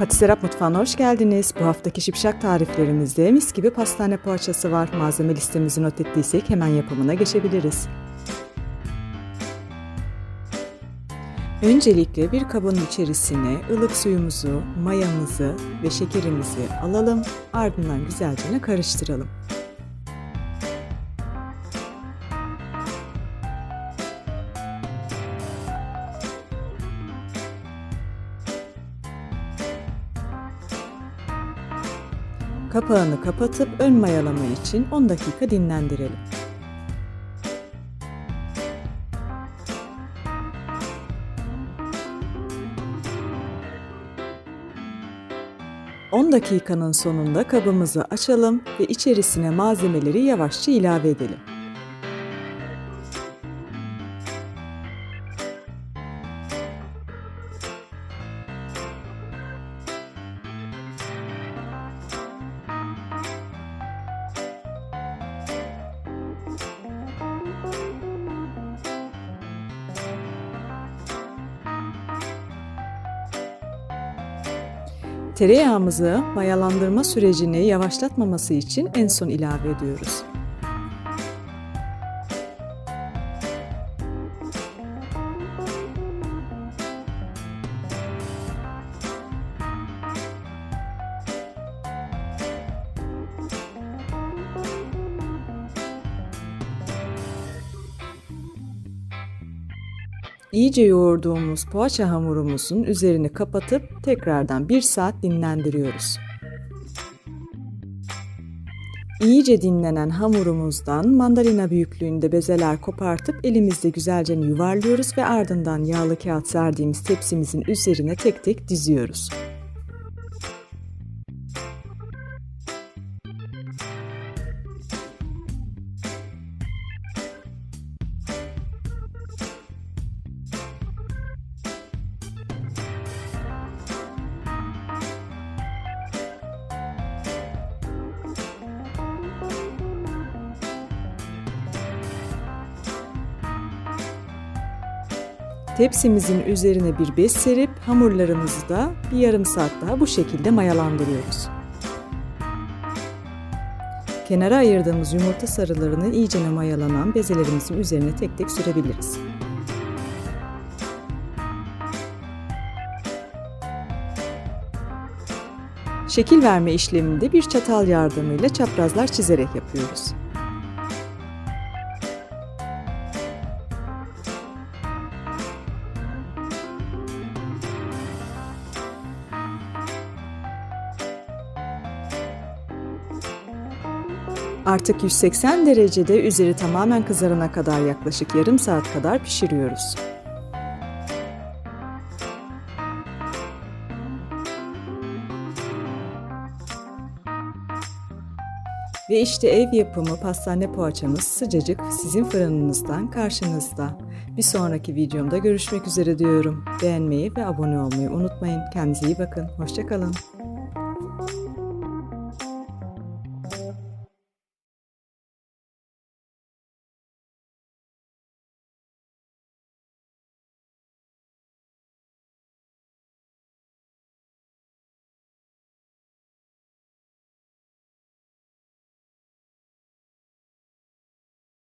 Patiserap Mutfağı'na hoş geldiniz. Bu haftaki şipşak tariflerimizde mis gibi pastane poğaçası var. Malzeme listemizi not ettiysek hemen yapımına geçebiliriz. Öncelikle bir kabın içerisine ılık suyumuzu, mayamızı ve şekerimizi alalım. Ardından güzelce karıştıralım. Kapağını kapatıp ön mayalama için 10 dakika dinlendirelim. ...10 dakikanın sonunda kabımızı açalım ve içerisine malzemeleri yavaşça ilave edelim. Tereyağımızı mayalandırma sürecini yavaşlatmaması için en son ilave ediyoruz. İyice yoğurduğumuz poğaça hamurumuzun üzerini kapatıp tekrardan 1 saat dinlendiriyoruz. İyice dinlenen hamurumuzdan mandalina büyüklüğünde bezeler kopartıp elimizde güzelce yuvarlıyoruz ve ardından yağlı kağıt serdiğimiz tepsimizin üzerine tek tek diziyoruz. Tepsimizin üzerine bir bez serip hamurlarımızı da bir yarım saat daha bu şekilde mayalandırıyoruz. Kenara ayırdığımız yumurta sarılarını iyicene mayalanan bezelerimizin üzerine tek tek sürebiliriz. Şekil verme işleminde bir çatal yardımıyla çaprazlar çizerek yapıyoruz. Artık 180 derecede üzeri tamamen kızarana kadar yaklaşık yarım saat kadar pişiriyoruz. Ve işte ev yapımı pastane poğaçamız sıcacık sizin fırınınızdan karşınızda. Bir sonraki videomda görüşmek üzere diyorum. Beğenmeyi ve abone olmayı unutmayın. Kendinize iyi bakın. Hoşçakalın.